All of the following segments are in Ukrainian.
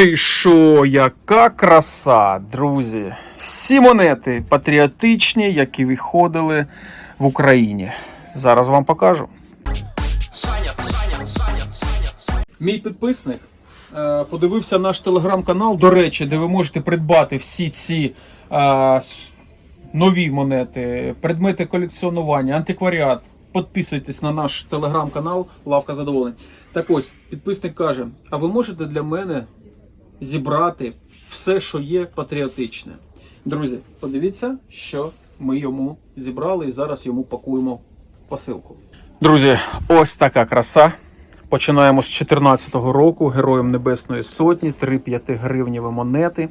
ти що, яка краса, друзі! Всі монети патріотичні, які виходили в Україні. Зараз вам покажу. Мій підписник е, подивився наш телеграм-канал, до речі, де ви можете придбати всі ці е, нові монети, предмети колекціонування, антикваріат. Підписуйтесь на наш телеграм-канал Лавка Задоволень. Так ось, підписник каже: а ви можете для мене зібрати все, що є патріотичне? Друзі, подивіться, що ми йому зібрали, і зараз йому пакуємо посилку. Друзі, ось така краса. Починаємо з 2014 року. Героям Небесної Сотні, 3 5 гривнєві монети.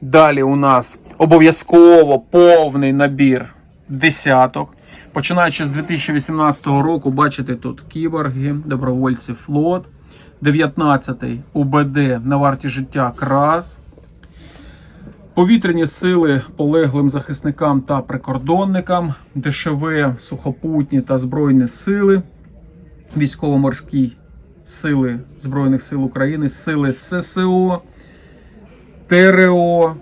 Далі у нас обов'язково повний набір десяток. Починаючи з 2018 року, бачите тут кіборги, добровольці флот. 19-й УБД на варті життя Крас. Повітряні сили полеглим захисникам та прикордонникам, ДШВ, сухопутні та збройні сили, військово-морські сили Збройних сил України, сили ССО, ТРО,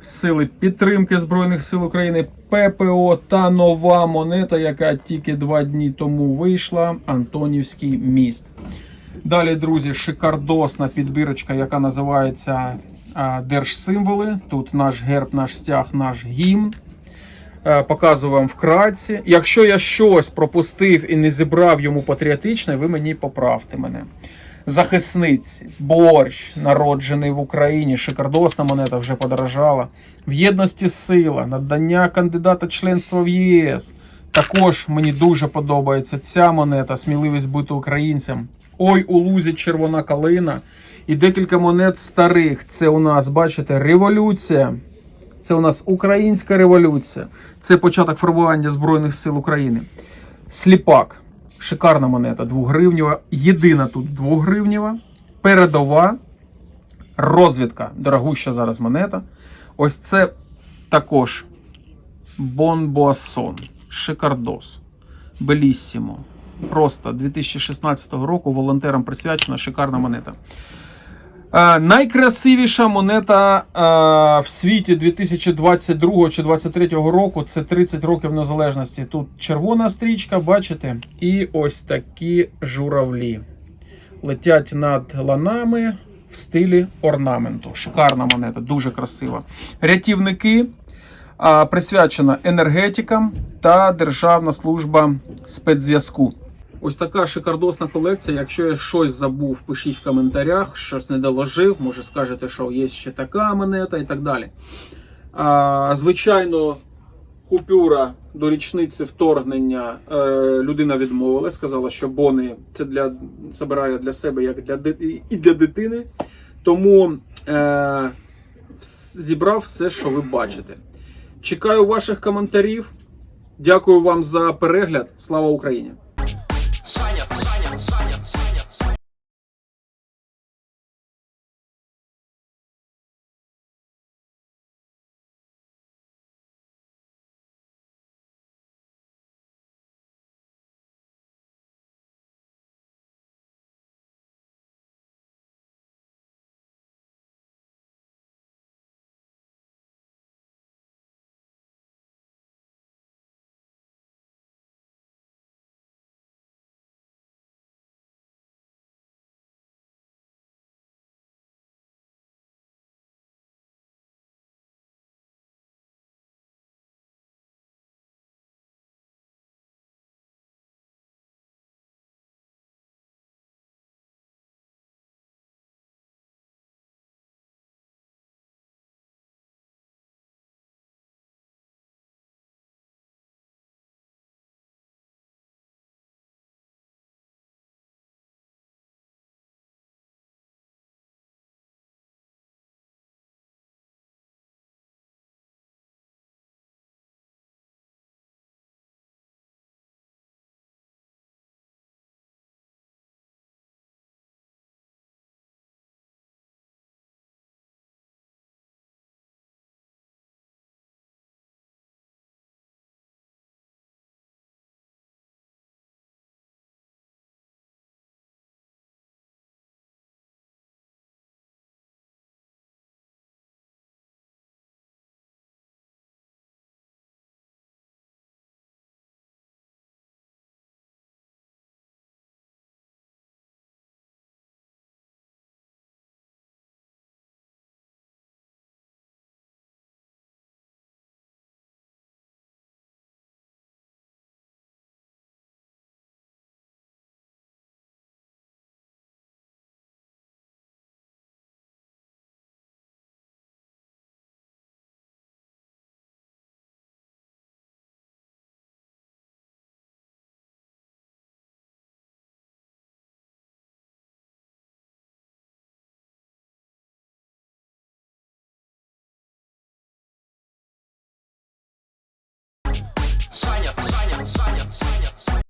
сили підтримки Збройних сил України, ППО та нова монета, яка тільки два дні тому вийшла Антонівський міст. Далі, друзі, шикардосна підбірочка, яка називається Держсимволи. Тут наш герб, наш стяг, наш гімн. Е, Показую вам вкратці. Якщо я щось пропустив і не зібрав йому патріотичне, ви мені поправте мене. Захисниці, борщ, народжений в Україні, шикардосна монета вже подорожала. В єдності сила, надання кандидата членства в ЄС. Також мені дуже подобається ця монета, сміливість бути українцем. Ой, у лузі червона калина. І декілька монет старих. Це у нас, бачите, революція. Це у нас українська революція. Це початок формування Збройних сил України. Сліпак. Шикарна монета, 2 гривнєва. Єдина тут 2 гривнєва. Передова. Розвідка. Дорогуща зараз монета. Ось це також Бонбоасон. Шикардос. Беліссімо. Просто 2016 року волонтерам присвячена шикарна монета. Е, найкрасивіша монета е, в світі 2022 чи 2023 року це 30 років незалежності. Тут червона стрічка, бачите? І ось такі журавлі. Летять над ланами в стилі орнаменту. Шикарна монета, дуже красива. Рятівники а, присвячена енергетикам та Державна служба спецзв'язку. Ось така шикардосна колекція. Якщо я щось забув, пишіть в коментарях, щось не доложив. Може скажете, що є ще така монета і так далі. А, звичайно, купюра до річниці вторгнення е, людина відмовилась, сказала, що бони це для збирає для себе як для і для дитини. Тому е, зібрав все, що ви бачите. Чекаю ваших коментарів. Дякую вам за перегляд. Слава Україні!